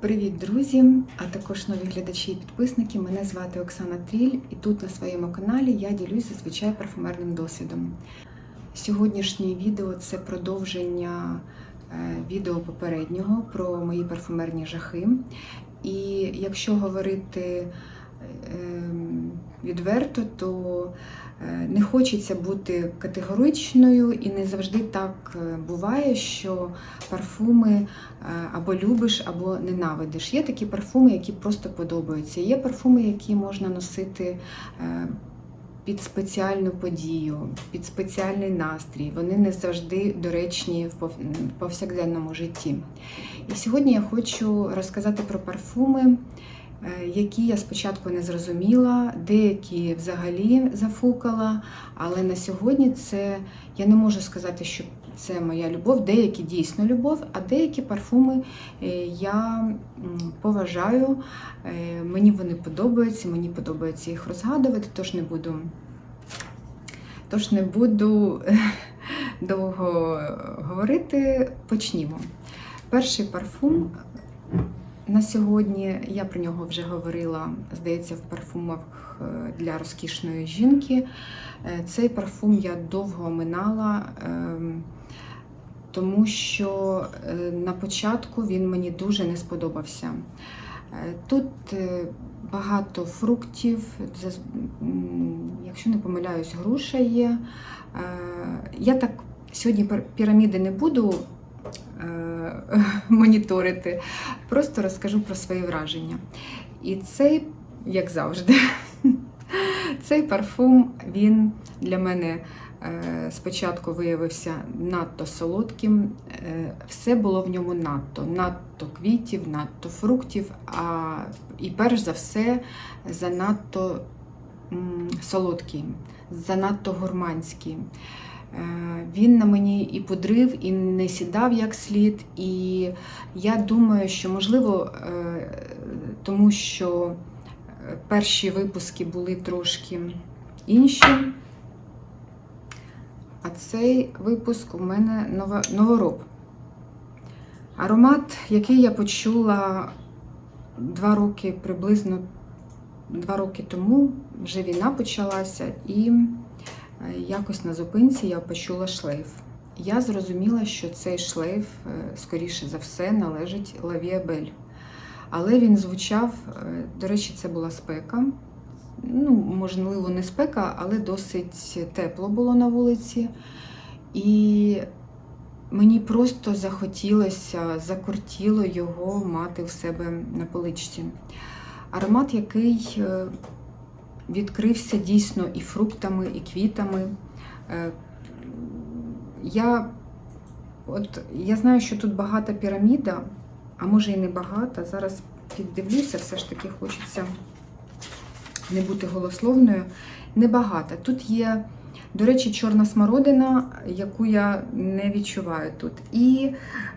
Привіт, друзі! А також нові глядачі і підписники. Мене звати Оксана Тріль, і тут на своєму каналі я ділюся зазвичай парфумерним досвідом. Сьогоднішнє відео це продовження е, відео попереднього про мої парфумерні жахи. І якщо говорити ем, відверто, то е, не хочеться бути категоричною, і не завжди так е, буває, що парфуми е, або любиш, або ненавидиш. Є такі парфуми, які просто подобаються. Є парфуми, які можна носити. Під спеціальну подію, під спеціальний настрій. Вони не завжди доречні в повсякденному житті. І сьогодні я хочу розказати про парфуми, які я спочатку не зрозуміла, деякі взагалі зафукала. Але на сьогодні це я не можу сказати, що це моя любов, деякі дійсно любов, а деякі парфуми е, я поважаю. Е, Мені вони подобаються, мені подобається їх розгадувати, тож не буду. Тож не буду довго говорити. Почнімо. Перший парфум на сьогодні, я про нього вже говорила, здається, в парфумах е, для розкішної жінки. Е, Цей парфум я довго оминала, ем, тому що е, на початку він мені дуже не сподобався. Тут багато фруктів, якщо не помиляюсь, груша є. Я так сьогодні пір- піраміди не буду моніторити, просто розкажу про свої враження. І цей, як завжди, цей парфум він для мене е, спочатку виявився надто солодким. Е, Все було в ньому надто, надто квітів, надто фруктів, а і перш за все занадто солодкий, занадто гурманський. Е, Він на мені і подрив, і не сідав як слід. І я думаю, що можливо, е, тому що е, перші випуски були трошки інші. А цей випуск у мене новороб. Аромат, який я почула два роки приблизно два роки тому, вже війна почалася, і якось на зупинці я почула шлейф. Я зрозуміла, що цей шлейф, е, скоріше за все, належить Лавіабель. Але він звучав, е, до речі, це була спека. Ну, можливо, не спека, але досить тепло було на вулиці. І мені просто захотілося, закортіло його мати в себе на поличці. Аромат, який е, відкрився дійсно і фруктами, і квітами. Е, Я, от, я знаю, що тут багата піраміда, а може і не багата. Зараз піддивлюся, все ж таки хочеться не бути голословною. Небагато. Тут є, до речі, чорна смородина, яку я не відчуваю тут. І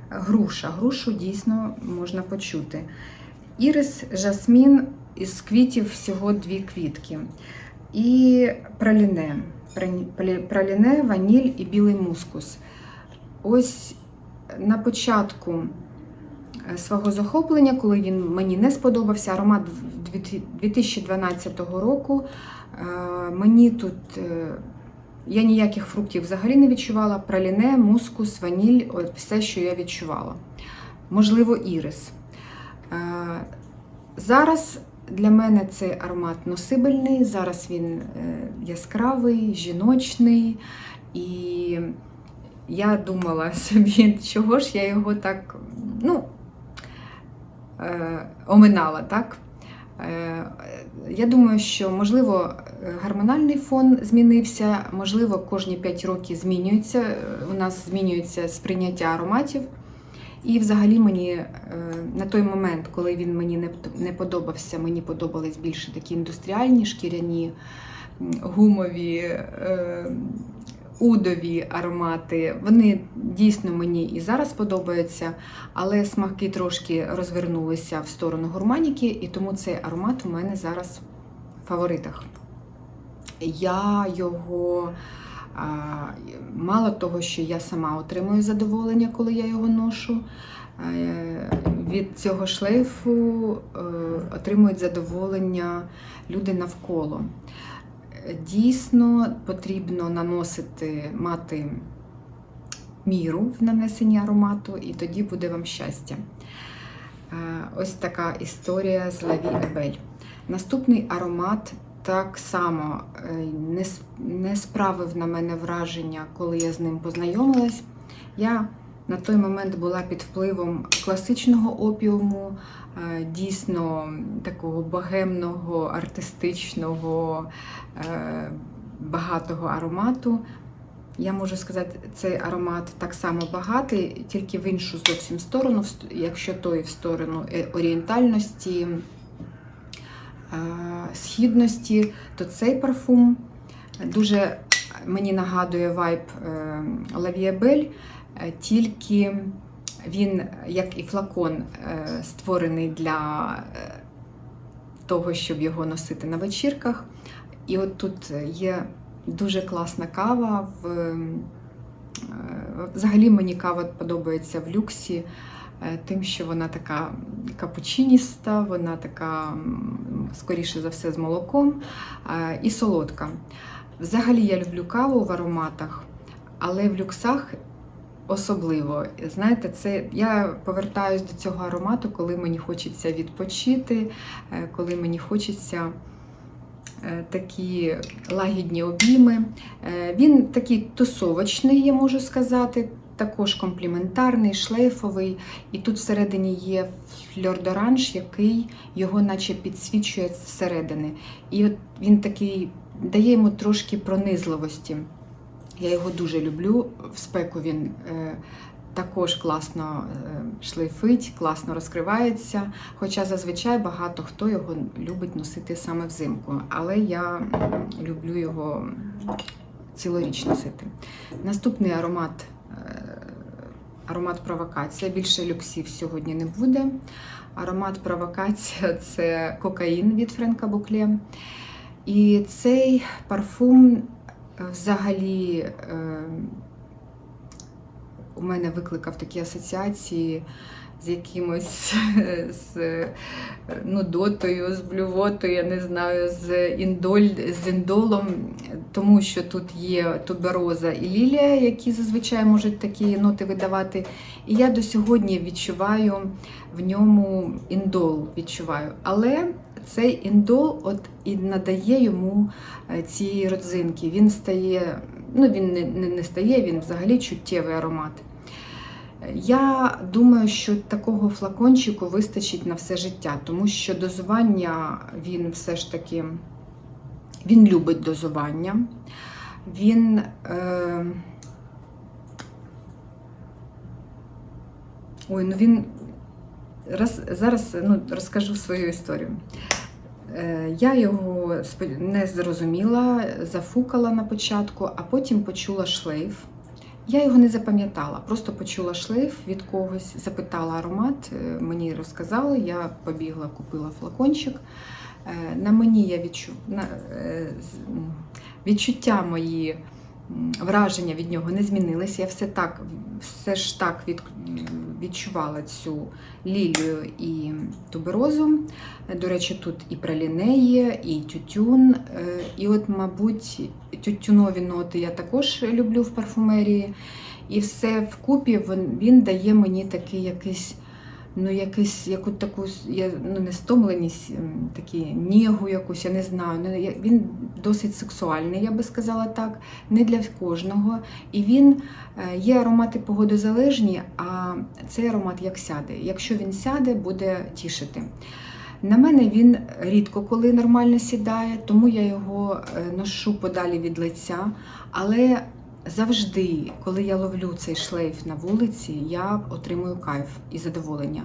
груша. Грушу дійсно можна почути. Ірис, жасмін із квітів всього дві квітки. І праліне. Праліне, ваніль і білий мускус. Ось на початку е, свого захоплення, коли він мені не сподобався, аромат 2012 року. е, Мені тут е, я ніяких фруктів взагалі не відчувала. Праліне, мускус, ваніль от все, що я відчувала. Можливо, ірис. Зараз для мене цей аромат носибельний, зараз він е, яскравий, жіночний. І я думала собі, чого ж я його так ну, е, оминала, так? Е, Я думаю, що можливо гормональний фон змінився, можливо, кожні 5 років змінюється. У нас змінюється сприйняття ароматів. І взагалі мені е, на той момент, коли він мені не, подобався, мені подобались більше такі індустріальні, шкіряні, гумові, е, удові аромати. Вони дійсно мені і зараз подобаються, але смаки трошки розвернулися в сторону гурманіки, і тому цей аромат у мене зараз в фаворитах. Я його Мало того, що я сама отримую задоволення, коли я його ношу. е, від цього шлейфу е, отримують задоволення люди навколо. Дійсно потрібно наносити, мати міру в нанесенні аромату, і тоді буде вам щастя. Е, Ось така історія з Лаві Ебель. Наступний аромат так само е, не, не справив на мене враження, коли я з ним познайомилась. Я на той момент була під впливом класичного опіуму, е, дійсно такого богемного, артистичного, е, багатого аромату. Я можу сказати, цей аромат так само багатий, тільки в іншу зовсім сторону, якщо той в сторону орієнтальності, східності, то цей парфум дуже мені нагадує вайб Лавіабель, тільки він, як і флакон, е, створений для е, того, щоб його носити на вечірках. І от тут є дуже класна кава. Е, Взагалі мені кава подобається в люксі, е, тим, що вона така капучиніста, вона така скоріше за все з молоком е, і солодка. Взагалі я люблю каву в ароматах, але в люксах особливо. Знаєте, це я повертаюсь до цього аромату, коли мені хочеться відпочити, е, коли мені хочеться е, такі лагідні обійми. Е, Він такий тусовочний, я можу сказати, також компліментарний, шлейфовий. І тут всередині є фльор-доранж, який його наче підсвічує зсередини. І от він такий дає йому трошки пронизливості. Я його дуже люблю. В спеку він е, також класно е, шлейфить, класно розкривається. Хоча зазвичай багато хто його любить носити саме взимку. Але я люблю його цілоріч носити. Наступний аромат. Е, Аромат провокація. Більше люксів сьогодні не буде. Аромат провокація це кокаїн від Френка Букле. І цей парфум взагалі е, у мене викликав такі асоціації з якимось з нудотою, з блювотою, я не знаю, з, індоль, з індолом, тому що тут є тубероза і лілія, які зазвичай можуть такі ноти видавати. І я до сьогодні відчуваю в ньому індол. відчуваю. Але цей індол от і надає йому е, цієї родзинки. Він стає, ну він не, не стає, він взагалі чуттєвий аромат. Я думаю, що такого флакончику вистачить на все життя, тому що дозування він все ж таки він любить дозування. Він е... Ой, ну він Роз, зараз ну, розкажу свою історію. Е, Я його не зрозуміла, зафукала на початку, а потім почула шлейф. Я його не запам'ятала, просто почула шлейф від когось, запитала аромат, е, мені розказали, я побігла, купила флакончик. Е, На мені я відчу... е, відчуття мої, враження від нього не змінились. Я все так, все ж так від... відчувала цю лілію і туберозу. До речі, тут і праліне є, і тютюн. Е, І от, мабуть, тютюнові ноти я також люблю в парфумерії. І все вкупі він дає мені такий якийсь, ну, якийсь, яку таку я, ну, не стомленість, ем, такі нігу якусь, я не знаю. Ну, Він досить сексуальний, я би сказала так, не для кожного. І він е, є аромати погодозалежні, а цей аромат як сяде. Якщо він сяде, буде тішити. На мене він рідко коли нормально сідає, тому я його е, ношу подалі від лиця. Але завжди, коли я ловлю цей шлейф на вулиці, я отримую кайф і задоволення.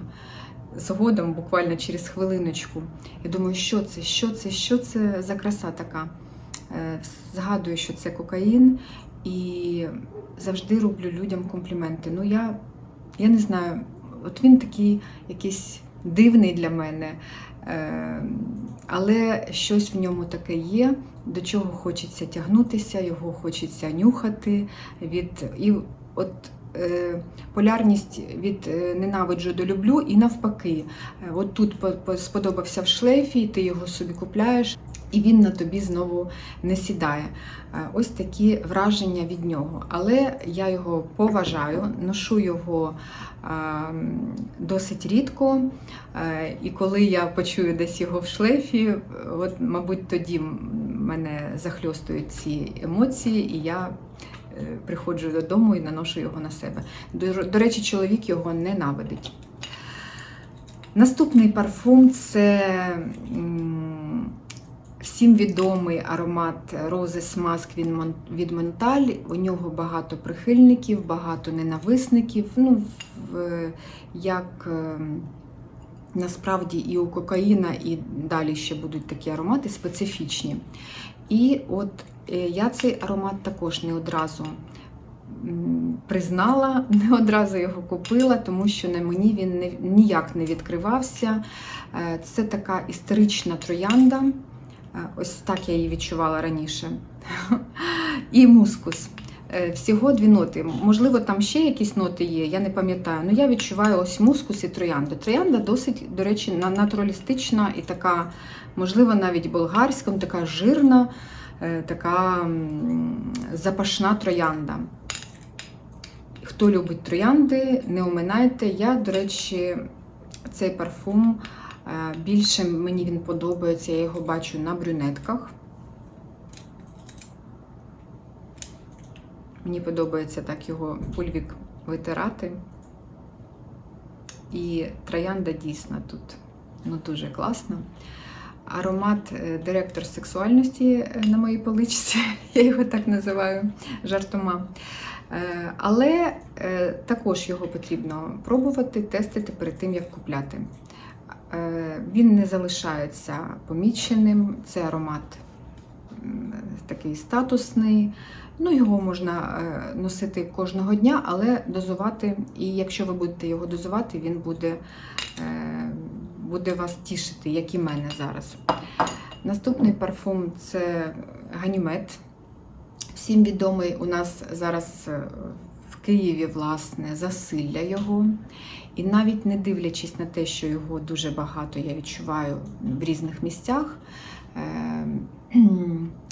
Згодом, буквально через хвилиночку, я думаю, що це, що це, що це за краса така. Е, Згадую, що це кокаїн, і завжди роблю людям компліменти. Ну, я, я не знаю, от він такий якийсь дивний для мене. Е, Але щось в ньому таке є, до чого хочеться тягнутися, його хочеться нюхати. Від... І от е, полярність від е, ненавиджу до люблю і навпаки. Е, От тут по- по- сподобався в шлейфі, ти його собі купляєш, і він на тобі знову не сідає. Ось такі враження від нього. Але я його поважаю, ношу його досить рідко. І коли я почую десь його в шлейфі, от, мабуть, тоді мене захльостують ці емоції, і я е, приходжу додому і наношу його на себе. До, до речі, чоловік його ненавидить. Наступний парфум це всім відомий аромат Roses Mask від Мон- від Монталь. У нього багато прихильників, багато ненависників. Ну, як е, насправді і у кокаїна, і далі ще будуть такі аромати специфічні. І от е, я цей аромат також не одразу признала, не одразу його купила, тому що на мені він не, ніяк не відкривався. Е, Це така історична троянда. Е, Ось так я її відчувала раніше. І мускус. Е, Всього дві ноти. Можливо, там ще якісь ноти є, я не пам'ятаю. Ну я відчуваю ось мускус і троянда. Троянда досить, до речі, натуралістична і така, можливо, навіть болгарська, ну, така жирна, е, така запашна троянда. Хто любить троянди, не оминайте. Я, до речі, цей парфум е, більше мені він подобається, я його бачу на брюнетках. Мені подобається так його пульвік витирати. І троянда дійсно тут ну, дуже класна. Аромат е, директор сексуальності е, на моїй поличці, я його так називаю жартома. Е, Але також його потрібно пробувати, тестити перед тим, як купляти. Він не залишається поміченим, це аромат такий статусний. Ну, його можна е, носити кожного дня, але дозувати. І якщо ви будете його дозувати, він буде, е, буде вас тішити, як і мене зараз. Наступний парфум це Ганімед. Всім відомий у нас зараз е, в Києві, власне, засилля його. І навіть не дивлячись на те, що його дуже багато я відчуваю в різних місцях.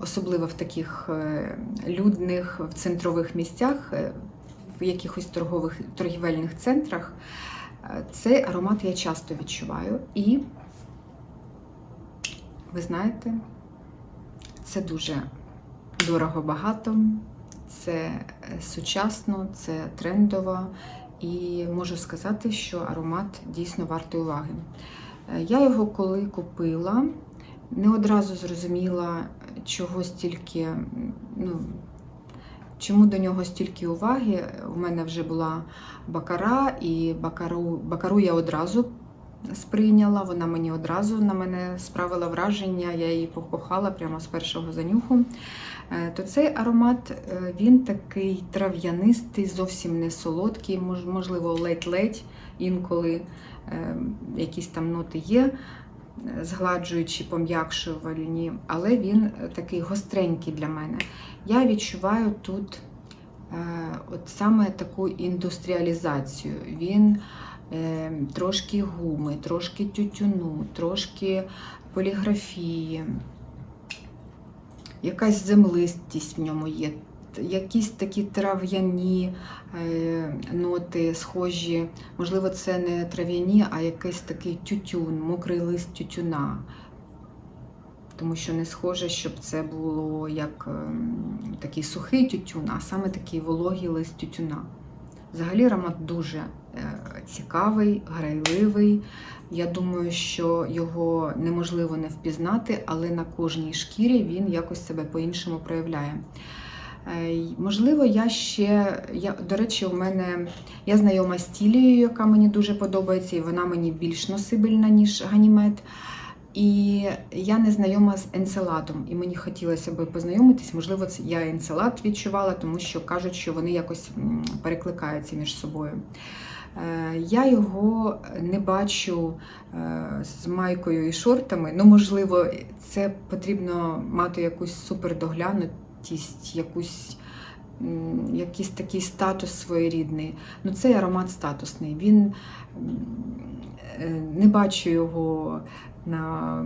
особливо в таких е, людних в центрових місцях, е, в якихось торгових торгівельних центрах. Е, Цей аромат я часто відчуваю. І, ви знаєте, це дуже дорого багато, це сучасно, це трендово. І можу сказати, що аромат дійсно вартий уваги. Я його коли купила, не одразу зрозуміла, чого стільки, ну, чому до нього стільки уваги. У мене вже була бакара, і бакару, бакару я одразу сприйняла, вона мені одразу на мене справила враження, я її покохала прямо з першого занюху. Е, То цей аромат е, він такий трав'янистий, зовсім не солодкий, можливо, ледь-ледь інколи е, якісь там ноти є згладжуючі, пом'якшувальні, але він е, такий гостренький для мене. Я відчуваю тут е, от саме таку індустріалізацію. Він е, трошки гуми, трошки тютюну, трошки поліграфії, якась землистість в ньому є. Якісь такі трав'яні е, ноти схожі, можливо, це не трав'яні, а якийсь такий тютюн, мокрий лист тютюна. Тому що не схоже, щоб це було як ем, такий сухий тютюн, а саме такий вологий лист тютюна. Взагалі аромат дуже е, цікавий, грайливий. Я думаю, що його неможливо не впізнати, але на кожній шкірі він якось себе по-іншому проявляє. Е, Можливо, я ще, я, до речі, у мене я знайома з Тілією, яка мені дуже подобається, і вона мені більш носибельна, ніж ганімед. І я не знайома з енцеладом, і мені хотілося б познайомитись. Можливо, це я енцелад відчувала, тому що кажуть, що вони якось перекликаються між собою. Е, Я його не бачу е, з майкою і шортами. Ну, можливо, це потрібно мати якусь супердоглянутість, якусь якийсь такий статус своєрідний. Ну, цей аромат статусний. Він е, не бачу його на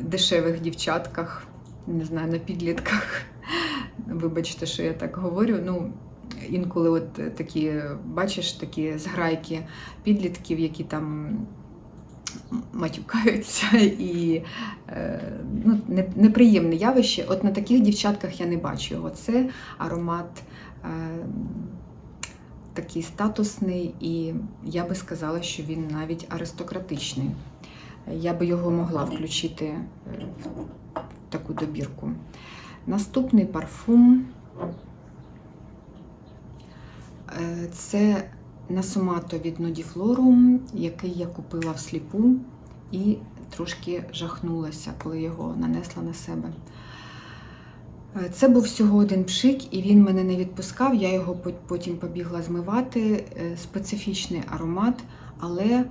дешевих дівчатках, не знаю, на підлітках. Вибачте, що я так говорю. Ну, інколи от такі, бачиш, такі зграйки підлітків, які там матюкаються і е, ну, неприємне явище. От на таких дівчатках я не бачу його. Це аромат е, такий статусний, і я би сказала, що він навіть аристократичний. Я би його могла включити е, в таку добірку. Наступний парфум е, Насомато від Nudiflorum, який я купила всліпу і трошки жахнулася, коли його нанесла на себе. Е, Це був всього один пшик, і він мене не відпускав. Я його потім побігла змивати. Е, Специфічний аромат, але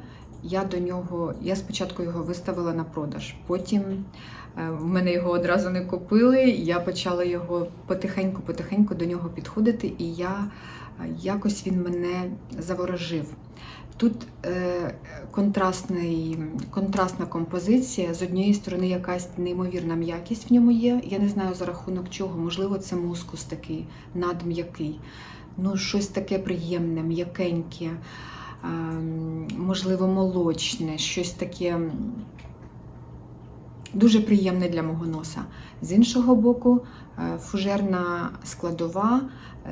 я до нього, я спочатку його виставила на продаж. Потім е, в мене його одразу не купили. Я почала його потихеньку-потихеньку до нього підходити, і я якось він мене заворожив. Тут е, контрастний, контрастна композиція. З однієї сторони, якась неймовірна м'якість в ньому є. Я не знаю за рахунок чого. Можливо, це мускус такий надм'який. Ну, щось таке приємне, м'якеньке, ем, можливо, молочне, щось таке дуже приємне для мого носа. З іншого боку, е, фужерна складова, е,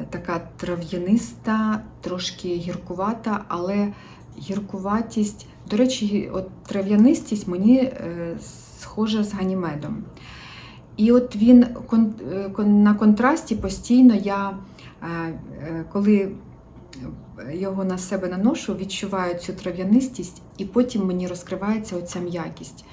така трав'яниста, трошки гіркувата, але гіркуватість, до речі, от трав'янистість мені е, схожа з ганімедом. І от він е, на контрасті постійно я, е, е, коли його на себе наношу, відчуваю цю трав'янистість, і потім мені розкривається оця м'якість.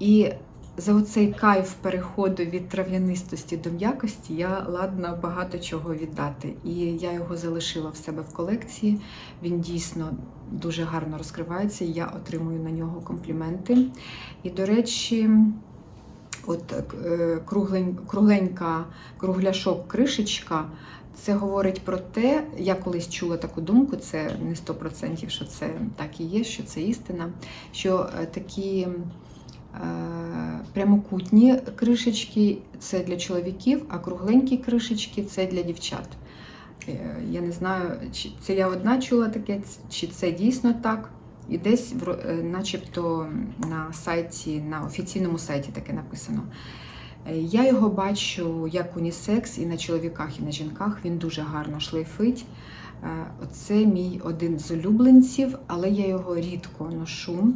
І за оцей кайф переходу від трав'янистості до м'якості я ладна багато чого віддати. І я його залишила в себе в колекції. Він дійсно дуже гарно розкривається, і я отримую на нього компліменти. І, до речі, от е, круглень, кругленька кругляшок кришечка. Це говорить про те, я колись чула таку думку, це не 100%, що це так і є, що це істина, що е, такі прямокутні кришечки це для чоловіків, а кругленькі кришечки це для дівчат. Е, Я не знаю, чи це я одна чула таке, чи це дійсно так. І десь, е, начебто, на сайті, на офіційному сайті таке написано. Е, Я його бачу як унісекс і на чоловіках, і на жінках. Він дуже гарно шлейфить. Оце мій один з улюбленців, але я його рідко ношу.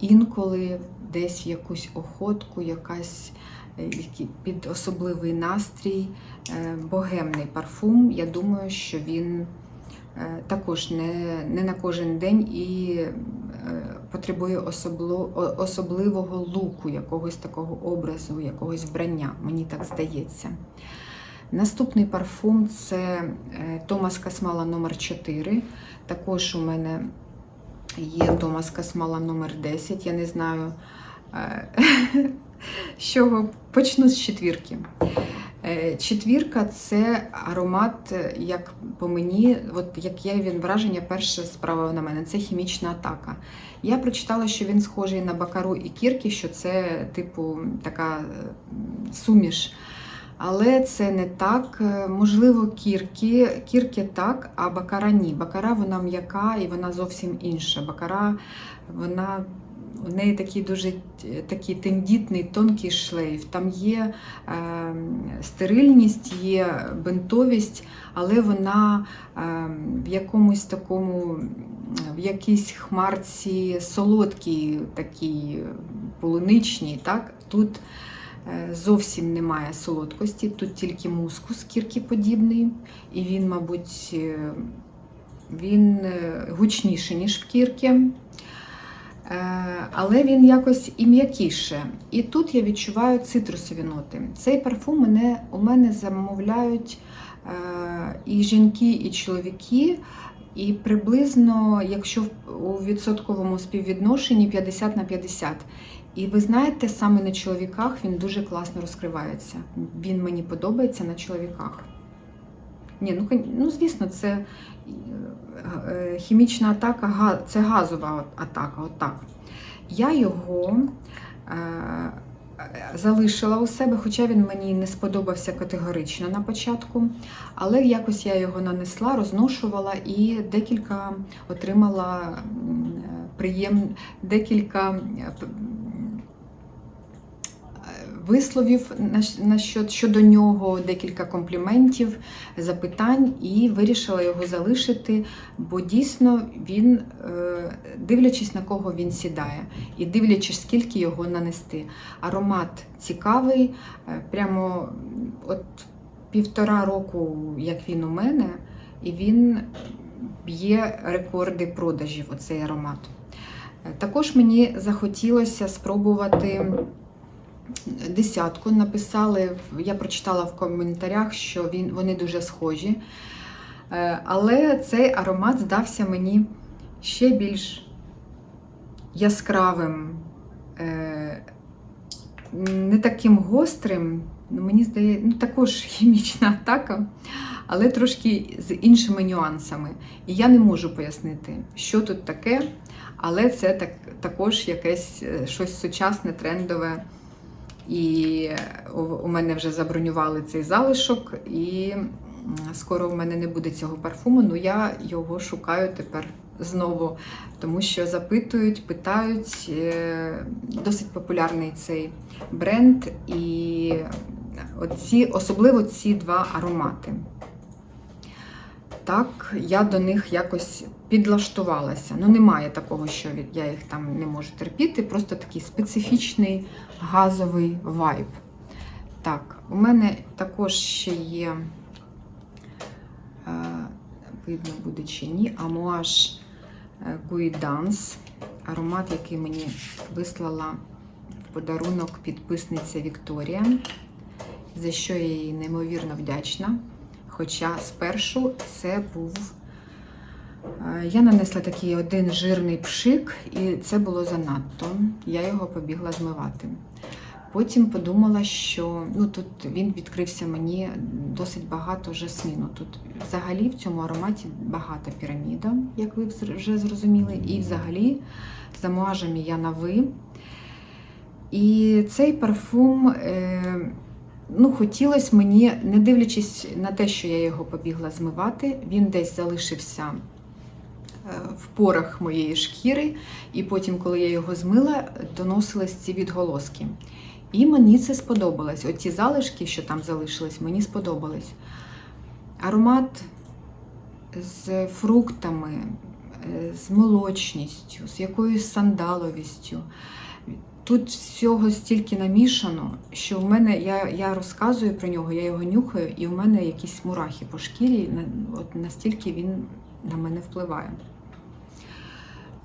Інколи десь в якусь охотку, якась е, під особливий настрій, е, богемний парфум. Я думаю, що він е, також не, не на кожен день і потребує особливого луку, якогось такого образу, якогось вбрання, мені так здається. Наступний парфум це Томас Касмала номер 4 Також у мене є Томас Касмала номер 10 Я не знаю, е, з чого почну з четвірки. Е, Четвірка це аромат, е, як по мені, от яке він враження перше справа на мене, це хімічна атака. Я прочитала, що він схожий на бакару і кірки, що це, типу, така е, суміш. Але це не так. Е, Можливо, кірки, кірки так, а бакара ні. Бакара вона м'яка і вона зовсім інша. Бакара, вона у неї такий дуже такий тендітний, тонкий шлейф. Там є е, стерильність, є бентовість, але вона е, в якомусь такому, в якійсь хмарці солодкій, такій полуничній. Так? Тут зовсім немає солодкості, тут тільки мускус кіркіподібний, і він, мабуть, е, він е, гучніший, ніж в кірки. Е, Але він якось і м'якіше. І тут я відчуваю цитрусові ноти. Цей парфум мене, у мене замовляють е, і жінки, і чоловіки. І приблизно, якщо у відсотковому співвідношенні 50 на 50. І ви знаєте, саме на чоловіках він дуже класно розкривається. Він мені подобається на чоловіках. Ні, ну, ну звісно, це е, хімічна атака, це газова атака. Отак. Я його е, залишила у себе, хоча він мені не сподобався категорично на початку. Але якось я його нанесла, розношувала і декілька отримала м, приєм... декілька е, е, висловів щодо нього, декілька компліментів, запитань, і вирішила його залишити, бо дійсно він, е, дивлячись на кого він сідає, і дивлячись, скільки його нанести. Аромат цікавий, е, прямо от півтора року, як він у мене, і він б'є рекорди продажів, оцей аромат. Е, Також мені захотілося спробувати десятку. Написали, я прочитала в коментарях, що він, вони дуже схожі. Е, Але цей аромат здався мені ще більш яскравим, е, не таким гострим. Ну, мені здається, ну також хімічна атака, але трошки з іншими нюансами. І я не можу пояснити, що тут таке, але це так, також якесь е, щось сучасне, трендове. І у, мене вже забронювали цей залишок, і скоро в мене не буде цього парфуму, але я його шукаю тепер знову, тому що запитують, питають. е, Досить популярний цей бренд, і оці, особливо ці два аромати. Так, я до них якось підлаштувалася. Ну, немає такого, що я їх там не можу терпіти, просто такий специфічний газовий вайб. Так, у мене також ще є, е, видно буде чи ні, амуаж Гуїданс, аромат, який мені вислала в подарунок підписниця Вікторія, за що я їй неймовірно вдячна. Хоча спершу це був. Е, Я нанесла такий один жирний пшик, і це було занадто. Я його побігла змивати. Потім подумала, що ну, тут він відкрився мені досить багато жасміну. Тут взагалі в цьому ароматі багата піраміда, як ви вже зрозуміли. І взагалі за муажами я на ви. І цей парфум. Е- Ну, хотілося мені, не дивлячись на те, що я його побігла змивати, він десь залишився в порах моєї шкіри, і потім, коли я його змила, доносились ці відголоски. І мені це сподобалось. Оці залишки, що там залишились, мені сподобались. Аромат з фруктами, е, з молочністю, з якоюсь сандаловістю. Тут всього стільки намішано, що в мене я, я розказую про нього, я його нюхаю, і в мене якісь мурахи по шкірі, от настільки він на мене впливає.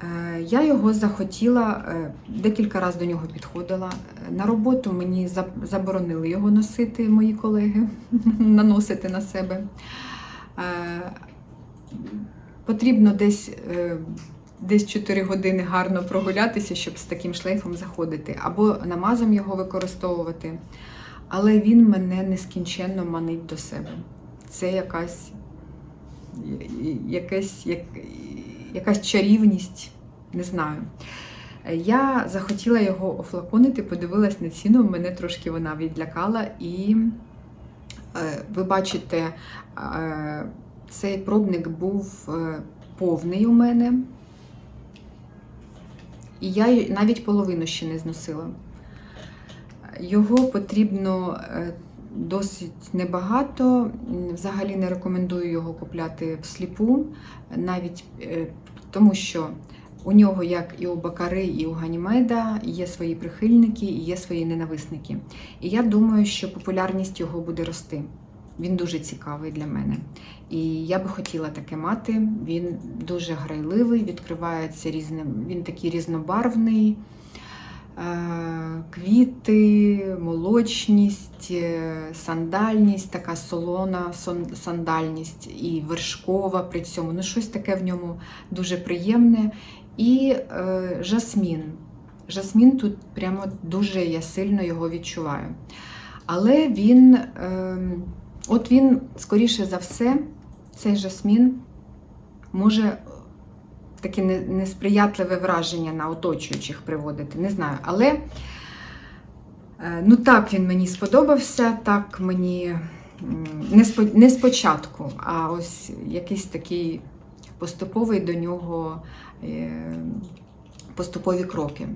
Е, Я його захотіла, е, декілька разів до нього підходила. На роботу мені заборонили його носити мої колеги, наносити на себе. Е, Потрібно десь десь 4 години гарно прогулятися, щоб з таким шлейфом заходити, або намазом його використовувати. Але він мене нескінченно манить до себе. Це якась, якась, як, якась чарівність, не знаю. Я захотіла його офлаконити, подивилась на ціну, мене трошки вона відлякала. І е, ви бачите, е, цей пробник був е, повний у мене. І я навіть половину ще не зносила. Його потрібно е, досить небагато. Взагалі не рекомендую його купляти всліпу, навіть е, тому що у нього, як і у Бакари, і у Ганімеда, є свої прихильники і є свої ненависники. І я думаю, що популярність його буде рости. Він дуже цікавий для мене. І я би хотіла таке мати. Він дуже грайливий, відкривається різним, він такий різнобарвний. Квіти, молочність, е, сандальність, така солона сандальність і вершкова при цьому. Ну, щось таке в ньому дуже приємне. І е, жасмін. Жасмін тут прямо дуже я сильно його відчуваю. Але він. Е, от він, скоріше за все, цей жасмін може таке несприятливе враження на оточуючих приводити. Не знаю. Але е, ну так він мені сподобався, так мені не, спо- не спочатку, а ось якийсь такий поступовий до нього е, поступові кроки.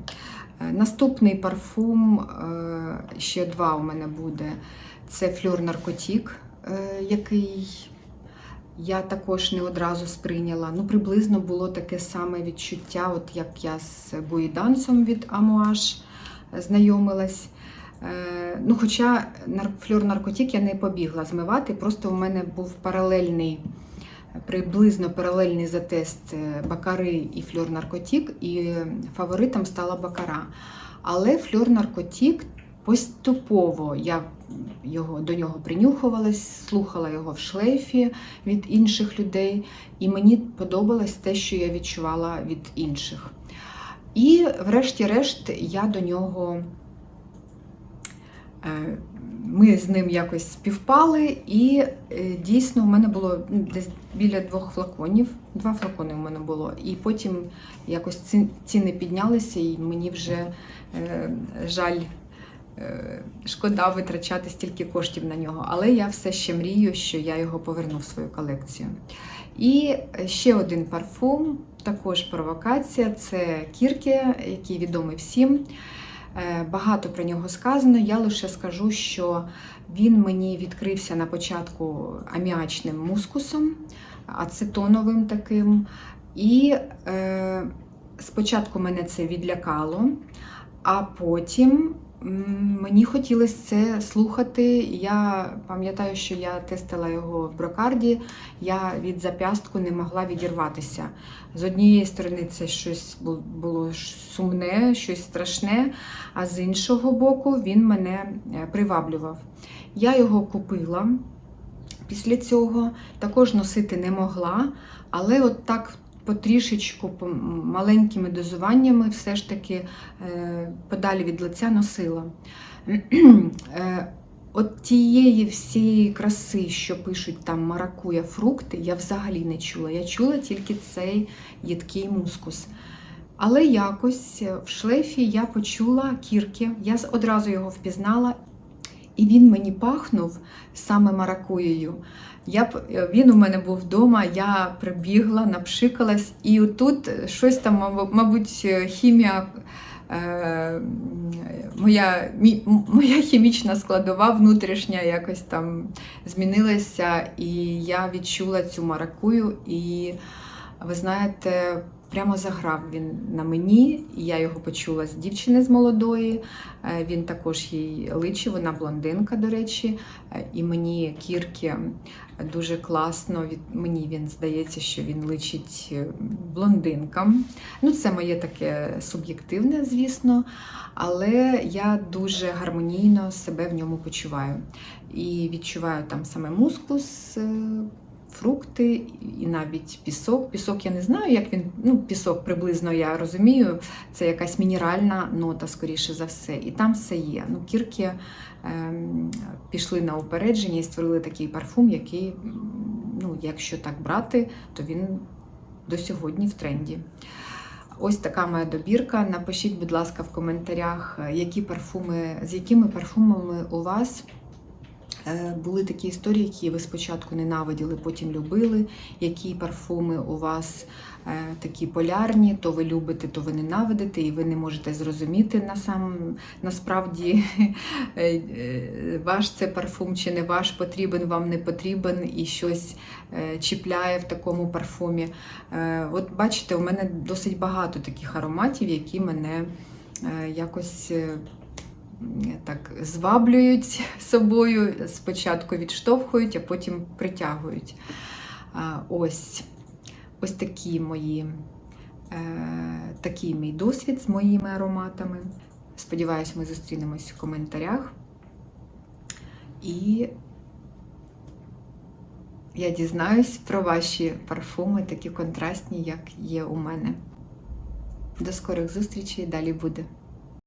Е, Наступний парфум, ще два у мене буде. Це флюр наркотік, який я також не одразу сприйняла. Ну, приблизно було таке саме відчуття, от як я з Буїдансом від Амуаш знайомилась. Е, Ну, хоча нар- флюр наркотік я не побігла змивати, просто у мене був паралельний, приблизно паралельний затест е, Бакари і флюр наркотік, і фаворитом стала Бакара. Але флюр наркотік поступово я його, до нього принюхувалась, слухала його в шлейфі від інших людей, і мені подобалось те, що я відчувала від інших. І, врешті-решт, я до нього. е, Ми з ним якось співпали, і е, дійсно в мене було ну, десь біля двох флаконів. Два флакони в мене було. І потім якось ціни піднялися, і мені вже е, жаль, шкода витрачати стільки коштів на нього. Але я все ще мрію, що я його поверну в свою колекцію. І ще один парфум, також провокація це Кірке, який відомий всім. Е, Багато про нього сказано. Я лише скажу, що він мені відкрився на початку аміачним мускусом, ацетоновим таким. І е, спочатку мене це відлякало, а потім мені хотілося це слухати. Я пам'ятаю, що я тестила його в брокарді, я від зап'ястку не могла відірватися. З однієї сторони, це щось було сумне, щось страшне, а з іншого боку, він мене е, приваблював. Я його купила після цього, також носити не могла, але от так потрішечку, по маленькими дозуваннями, все ж таки е, подалі від лиця носила. Е, От тієї всієї краси, що пишуть там маракуя, фрукти, я взагалі не чула. Я чула тільки цей їдкий мускус. Але якось в шлейфі я почула кірки, я одразу його впізнала, і він мені пахнув саме маракуєю. Я, п- він у мене був вдома, я прибігла, напшикалась, і тут щось там, мабуть, хімія. е, Моя, моя хімічна складова внутрішня якось там змінилася, і я відчула цю маракую, і ви знаєте, прямо заграв він на мені, я його почула з дівчини з молодої. Е, Він також їй личив, вона блондинка, до речі, Е, і мені кірки дуже класно. Мені він здається, що він личить е, блондинкам. Ну, це моє таке суб'єктивне, звісно, але я дуже гармонійно себе в ньому почуваю. І відчуваю там саме мускус. Е, Фрукти і навіть пісок. Пісок я не знаю, як він. Ну, пісок приблизно я розумію. Це якась мінеральна нота, скоріше за все. І там все є. Ну, кірки ем, пішли на упередження і створили такий парфум, який, ну, якщо так брати, то він до сьогодні в тренді. Ось така моя добірка. Напишіть, будь ласка, в коментарях, е, які парфуми, з якими парфумами у вас е, були такі історії, які ви спочатку ненавиділи, потім любили. Які парфуми у вас е, такі полярні, то ви любите, то ви ненавидите, і ви не можете зрозуміти насам, насправді е, е, ваш це парфум чи не ваш, потрібен вам не потрібен, і щось е, чіпляє в такому парфумі. Е, От бачите, у мене досить багато таких ароматів, які мене е, якось. Е, Так зваблюють собою, спочатку відштовхують, а потім притягують. Ось ось такі мої, е, такий мій досвід з моїми ароматами. Сподіваюсь, ми зустрінемось в коментарях. І я дізнаюсь про ваші парфуми, такі контрастні, як є у мене. До скорих зустрічей, далі буде.